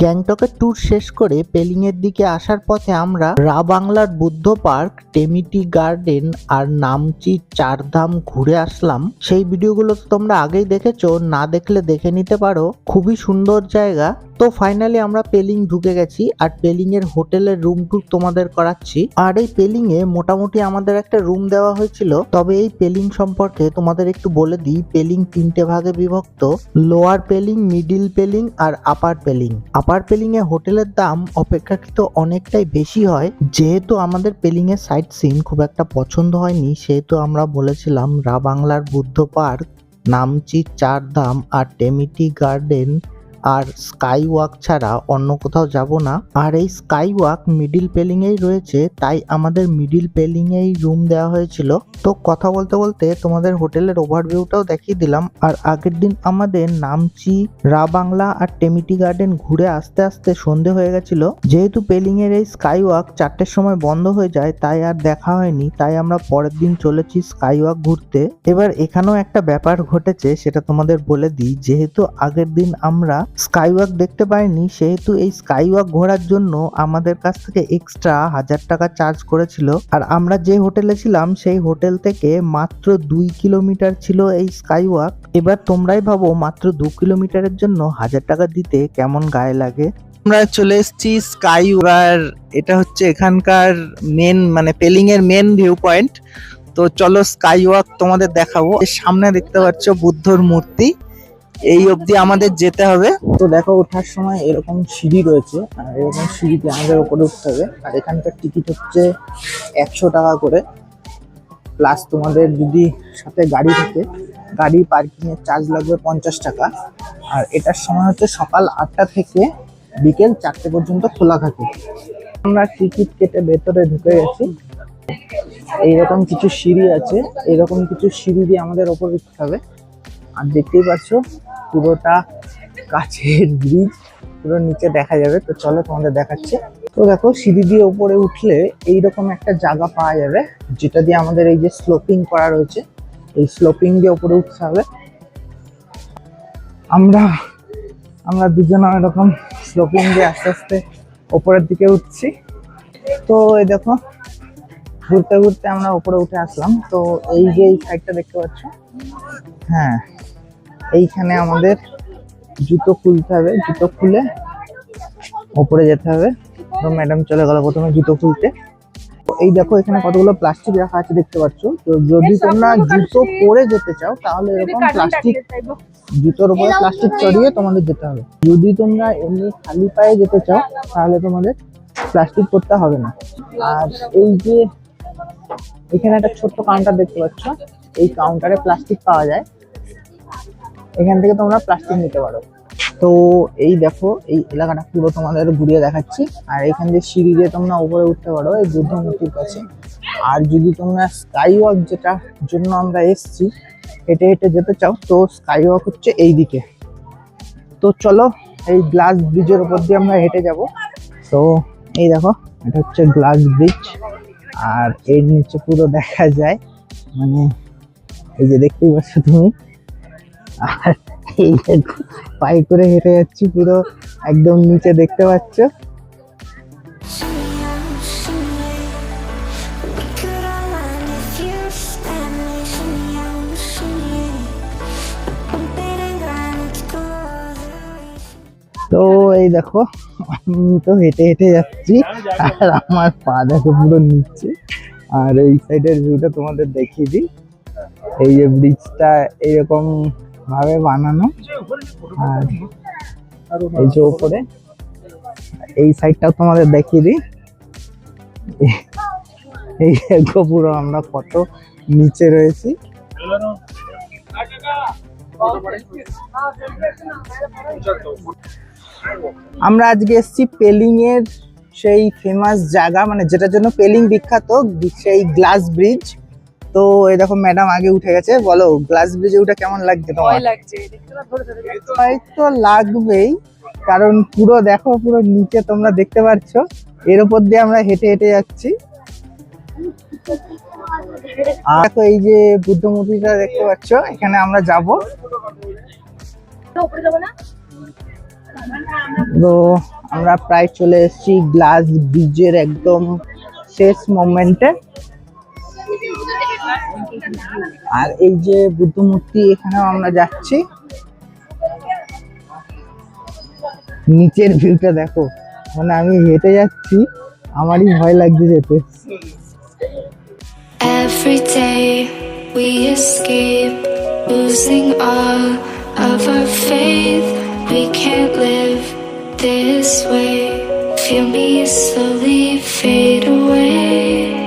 গ্যাংটকের ট্যুর শেষ করে পেলিং এর দিকে আসার পথে আমরা রা বাংলার বুদ্ধ পার্ক, টেমিটি গার্ডেন আর নামচি চারধাম ঘুরে আসলাম। সেই ভিডিওগুলো তো তোমরা আগেই দেখেছ, না দেখলে দেখে নিতে পারো। খুবই সুন্দর জায়গা। তো ফাইনালি আমরা পেলিং ঢুকে গেছি আর পেলিং এর হোটেলের রুম টুর তোমাদের করাচ্ছি। আর এই পেলিং এ মোটামুটি আমাদের একটা রুম দেওয়া হয়েছিল। তবে এই পেলিং সম্পর্কে তোমাদের একটু বলে দিই, পেলিং তিনটে ভাগে বিভক্ত। লোয়ার পেলিং মিডিল পেলিং আর আপার পেলিং। আপার পেলিং এ হোটেলের দাম অপেক্ষাকৃত অনেকটাই বেশি হয়। যেহেতু আমাদের পেলিং এর সাইট সিন খুব একটা পছন্দ হয়নি, সেহেতু আমরা বলেছিলাম রা বাংলার বুদ্ধ পার্ক নামচি চার ধাম আর টেমিটি গার্ডেন আর স্কাই ওয়াক ছাড়া অন্য কোথাও যাব না। আর এই স্কাই ওয়াক মিডিল পেলিং এই রয়েছে, তাই আমাদের মিডিল পেলিং এই রুম দেওয়া হয়েছিল। তো কথা বলতে বলতে তোমাদের হোটেলের ওভারভিউটাও দেখিয়ে দিলাম। আর আগের দিন আমাদের নামচি রা বাংলা আর টেমিটি গার্ডেন ঘুরে আস্তে আস্তে সন্ধে হয়ে গেছিল। যেহেতু পেলিং এর এই স্কাই ওয়াক চারটের সময় বন্ধ হয়ে যায়, তাই আর দেখা হয়নি। তাই আমরা পরের দিন চলেছি স্কাই ওয়াক ঘুরতে। এবার এখানেও একটা ব্যাপার ঘটেছে, সেটা তোমাদের বলে দিই। যেহেতু আগের দিন আমরা স্কাই ওয়াক দেখতে পাইনি, সেহেতু এই স্কাই ওয়াক ঘোরার জন্য আমাদের কাছ থেকে এক্সট্রা হাজার টাকা চার্জ করেছিল। আর আমরা যে হোটেলে ছিলাম, সেই হোটেল থেকে মাত্র দুই কিলোমিটার ছিল এই স্কাই ওয়াক এবার তোমরাই ভাবো, মাত্র দু কিলোমিটারের জন্য হাজার টাকা দিতে কেমন গায়ে লাগে? আমরা চলে এসেছি স্কাই ওয়ার এটা হচ্ছে এখানকার মেন মানে পেলিং এর মেন ভিউ পয়েন্ট তো চলো স্কাই ওয়াক তোমাদের দেখাবো। সামনে দেখতে পাচ্ছ বুদ্ধর মূর্তি। এই অবধি আমাদের যেতে হবে। তো দেখো, ওঠার সময় এরকম সিঁড়ি রয়েছে। আর এরকম সিঁড়িতে আমাদের উপরে উঠতে হবে। আর এখানকার টিকিট হচ্ছে একশো টাকা করে। প্লাস তোমাদের যদি সাথে গাড়ি থাকে, গাড়ি পার্কিংয়ের চার্জ লাগবে পঞ্চাশ টাকা। আর এটার সময় হচ্ছে সকাল আটটা থেকে বিকেল চারটে পর্যন্ত খোলা থাকে। আমরা টিকিট কেটে ভেতরে ঢুকে গেছি। এইরকম কিছু সিঁড়ি আছে। এরকম কিছু সিঁড়ি দিয়ে আমাদের ওপর উঠতে হবে। আর দেখতেই পাচ্ছ পুরোটা কাছের ব্রিজ পুরো নিচে দেখা যাবে। তো চলো তোমাদের দেখাচ্ছি। তো দেখো, সিঁড়ি দিয়ে উপরে উঠলে এইরকম একটা জায়গা পাওয়া যাবে, যেটা দিয়ে আমাদের এই যে স্লোপিং করা রয়েছে। এই স্লোপিং দিয়ে উপরে উঠতে হবে। আমরা আমরা দুজনে এরকম স্লোপিং দিয়ে আস্তে আস্তে ওপরের দিকে উঠছি। তো এই দেখো, ঘুরতে ঘুরতে আমরা উপরে উঠে আসলাম। তো এই যে এই সাইডটা দেখতে পাচ্ছ? হ্যাঁ এইখানে আমাদের জুতো খুলতে হবে জুতো খুলে ওপরে যেতে হবে। তো ম্যাডাম চলে গেল প্রথমে জুতো খুলতে। তো এই দেখো এখানে কতগুলো প্লাস্টিক রাখা আছে দেখতে পাচ্ছ। তো যদি তোমরা জুতো পরে যেতে চাও তাহলে এরকম প্লাস্টিক জুতোর উপরে প্লাস্টিক চড়িয়ে তোমাদের যেতে হবে। যদি তোমরা এমনি খালি পায়ে যেতে চাও তাহলে তোমাদের প্লাস্টিক করতে হবে না। আর এই যে এখানে একটা ছোট্ট কাউন্টার দেখতে পাচ্ছ। এই কাউন্টারে প্লাস্টিক পাওয়া যায়। এখান থেকে তোমরা প্লাস্টিক নিতে পারো। তো এই দেখো, এই এলাকাটা পুরো তোমাদের ঘুরিয়ে দেখাচ্ছি। আর এখান দিয়ে সিঁড়ি দিয়ে তোমরা উপরে উঠতে পারো, এই বুদ্ধ মূর্তির কাছে। আর যদি তোমরা স্কাই ওয়াক যেটা জন্য আমরা এসছি, হেঁটে হেঁটে যেতে চাও, তো স্কাই ওয়াক হচ্ছে এই দিকে তো চলো, এই গ্লাস ব্রিজের উপর দিয়ে আমরা হেঁটে যাব। তো এই দেখো, এটা হচ্ছে গ্লাস ব্রিজ আর এর নিচে পুরো দেখা যায় মানে এই যে দেখতেই পাচ্ছ তুমি আর এই পায়ে করে হেঁটে যাচ্ছি পুরো একদম নিচে, দেখতে পাচ্ছ. তো এই দেখো, আমি তো হেঁটে হেঁটে যাচ্ছি, আর আমার পা দেখো পুরো নিচ্ছে আর এই সাইডের ভিউটা তোমাদের দেখিয়ে দিই এই যে ব্রিজটা এরকম ভাবে বানানো। আর এই যে উপরে, এই সাইডটাও তোমাদের দেখিয়ে দিই। এই পুরো আমরা কত নিচে রয়েছি। আমরা আজকে এসেছি পেলিং এর সেই ফেমাস জায়গা মানে যেটার জন্য পেলিং বিখ্যাত, সেই গ্লাস ব্রিজ। তো এই দেখো ম্যাডাম আগে উঠে গেছে। বলো গ্লাস ব্রিজে উঠে কেমন লাগছে তোমার। হয়তো লাগবেই কারণ পুরো দেখো পুরো নিচে তোমরা দেখতে পাচ্ছ। এর উপর দিয়ে আমরা হেঁটে হেঁটে যাচ্ছি। দেখো এই যে বুদ্ধ মূর্তিটা দেখতে পাচ্ছ এখানে আমরা যাব। তো আমরা প্রায় চলে এসেছি গ্লাস ব্রিজের একদম শেষ মোমেন্টে আর এই যে বুদ্ধ মূর্তি এখানেও আমরা যাচ্ছি নিচের ভিউটা দেখো মানে আমি হেঁটে যাচ্ছি আমারই ভয় লাগছে যেতে Every day we escape, losing all of our faith. We can't live this way. Feel me slowly fade away.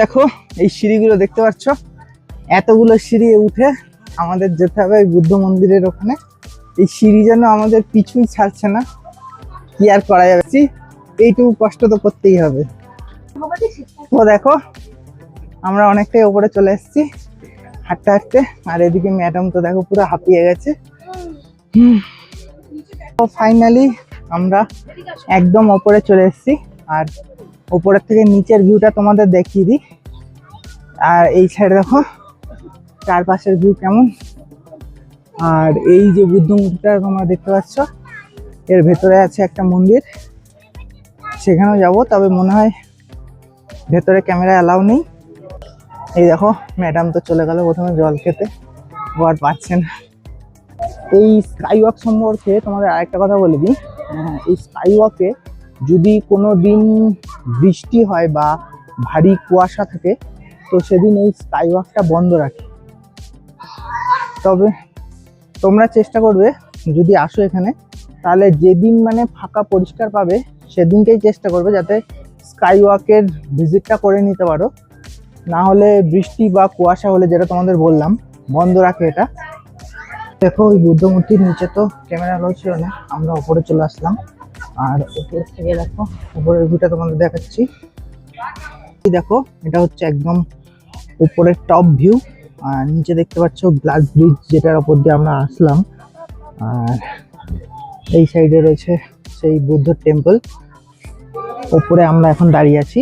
দেখো, এই সিঁড়িগুলো দেখতে পাচ্ছ? এতগুলো সিঁড়ি উঠে আমাদের যেতে হবে বুদ্ধ মন্দিরের ওখানে। এই সিঁড়ি যেন আমাদের পিছুই ছাড়ছে না। কি আর করা যাবে? এইটুকু কষ্ট তো করতেই হবে। তো দেখো, আমরা অনেকটাই ওপরে চলে এসেছি হাঁটতে হাঁটতে। আর এদিকে ম্যাডাম তো দেখো পুরো হাঁপিয়ে গেছে। ফাইনালি আমরা একদম ওপরে চলে এসেছি। আর উপরের থেকে নিচের ভিউটা তোমাদের দেখিয়ে দিই। আর এই সাইডে দেখো চারপাশের ভিউ কেমন? আর এই যে বুদ্ধ মূর্তিটা তোমরা দেখতে পাচ্ছ এর ভেতরে আছে একটা মন্দির। সেখানেও যাব তবে মনে হয় ভেতরে ক্যামেরা অ্যালাউ নেই। এই দেখো ম্যাডাম তো চলে গেল প্রথমে জল খেতে আর পাচ্ছে না। এই স্কাই ওয়াক সম্পর্কে তোমাদের আরেকটা কথা বলে দিই। হ্যাঁ, এই স্কাই ওয়াকে যদি কোনো দিন বৃষ্টি হয় বা ভারী কুয়াশা থাকে, তো সেদিন এই স্কাই ওয়াকটা বন্ধ রাখে। তবে তোমরা চেষ্টা করবে যদি আসো এখানে, তাহলে যেদিন মানে ফাঁকা পরিষ্কার পাবে, সেদিনকেই চেষ্টা করবে যাতে স্কাই ওয়াকের ভিজিটটা করে নিতে পারো। না হলে বৃষ্টি বা কুয়াশা হলে যেটা তোমাদের বললাম, বন্ধ রাখে এটা। দেখো, ওই বুদ্ধ মূর্তির নিচে তো ক্যামেরা আলো ছিল না, আমরা ওপরে চলে আসলাম। আর উপর থেকে দেখো, উপরের ভিউটা তোমাদের দেখাচ্ছি। দেখো, এটা হচ্ছে একদম উপরের টপ ভিউ আর নিচে দেখতে পাচ্ছ গ্লাস ব্রিজ যেটার উপর দিয়ে আমরা আসলাম। আর এই সাইডে রয়েছে সেই বুদ্ধ টেম্পল উপরে আমরা এখন দাঁড়িয়ে আছি।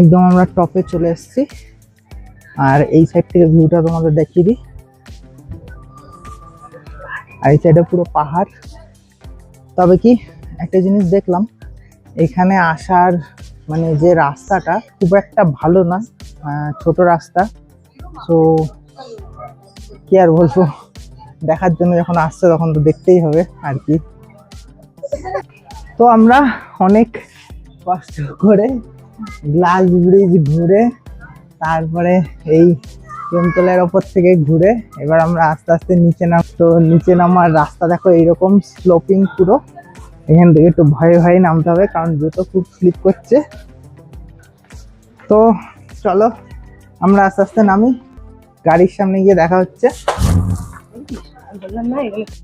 একদম আমরা টপে চলে এসেছি। আর এই সাইড থেকে ভিউটা তোমাদের দেখিয়ে দিই। আর এই সাইডে পুরো পাহাড়। তবে কি, একটা জিনিস দেখলাম, এখানে আসার মানে যে রাস্তাটা খুব একটা ভালো না ছোট রাস্তা। তো কি আর বলব, দেখার জন্য যখন আসছে তখন তো দেখতেই হবে আর কি। তো আমরা অনেক কষ্ট করে গ্লাস ব্রিজ ঘুরে, তারপরে এই টেম্পলের ওপর থেকে ঘুরে, এবার আমরা আস্তে আস্তে নিচে নাম তো নিচে নামার রাস্তা দেখো, এইরকম স্লোপিং পুরো। এখান থেকে একটু ভয়ে ভয়ে নামতে হবে, কারণ জুতো খুব স্লিপ করছে। তো চলো, আমরা আস্তে আস্তে নামি। গাড়ির সামনে গিয়ে দেখা হচ্ছে।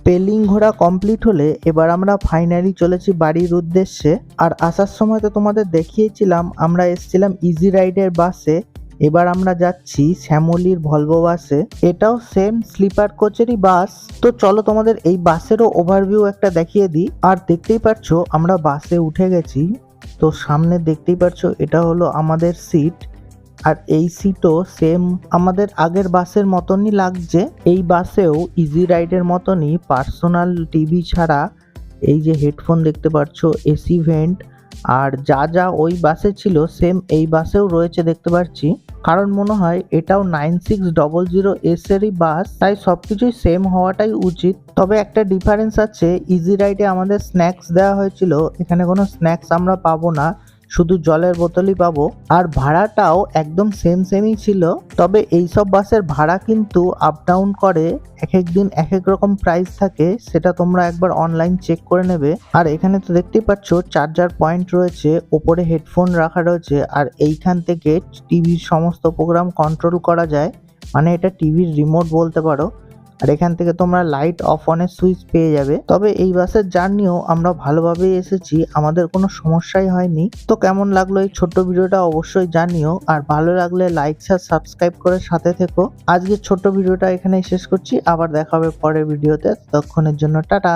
পেলিং ঘোরা কমপ্লিট হলে এবার আমরা ফাইনালি চলেছি বাড়ির উদ্দেশ্যে। আর আসার সময় তো তোমাদের দেখিয়েছিলাম, আমরা এসেছিলাম ইজি রাইডের বাসে এবার আমরা যাচ্ছি শ্যামলির ভলভো বাসে। এটাও সেম স্লিপার কোচেরই বাস। তো চলো তোমাদের এই বাসেরও ওভারভিউ একটা দেখিয়ে দিই। আর দেখতেই পাচ্ছ আমরা বাসে উঠে গেছি। তো সামনে দেখতেই পাচ্ছ এটা হলো আমাদের সিট আর এই সিটও সেম আমাদের আগের বাসের মতনই লাগছে। এই বাসেও ইজি রাইডের মতনই পার্সোনাল টিভি ছাড়া এই যে হেডফোন দেখতে পাচ্ছ এসি ভেন্ট আর যা যা ওই বাসে ছিল সেম এই বাসেও রয়েছে দেখতে পাচ্ছি কারণ মনে হয় এটাও নাইন সিক্স ডবল জিরো এসেরই বাস তাই সব কিছুই সেম হওয়াটাই উচিত। তবে একটা ডিফারেন্স আছে ইজি রাইডে আমাদের স্ন্যাক্স দেওয়া হয়েছিল, এখানে কোনো স্ন্যাক্স আমরা পাবো না। শুধু জলের বোতলই পাবো। আর ভাড়াটাও একদম সেম সেমই ছিল। তবে এইসব বাসের ভাড়া কিন্তু আপ ডাউন করে। এক এক দিন এক এক রকম প্রাইস থাকে, সেটা তোমরা একবার অনলাইন চেক করে নেবে। আর এখানে তো দেখতেই পাচ্ছ চার্জার পয়েন্ট রয়েছে, ওপরে হেডফোন রাখা রয়েছে, আর এইখান থেকে টিভির সমস্ত প্রোগ্রাম কন্ট্রোল করা যায়। মানে এটা টিভির রিমোট বলতে পারো। আর এখান থেকে তোমরা লাইট অফ অনের সুইচ পেয়ে যাবে। তবে এই বাসের জার্নিও আমরা ভালোভাবে এসেছি, আমাদের কোনো সমস্যাই হয়নি। তো কেমন লাগল এই ছোট্ট ভিডিওটা অবশ্যই জানিও, আর ভালো লাগলে লাইক শেয়ার সাবস্ক্রাইব করে সাথে থেকো। আজকের ছোট্ট ভিডিওটা এখানেই শেষ করছি, আবার দেখা হবে পরের ভিডিওতে। ততক্ষণের জন্য টাটা!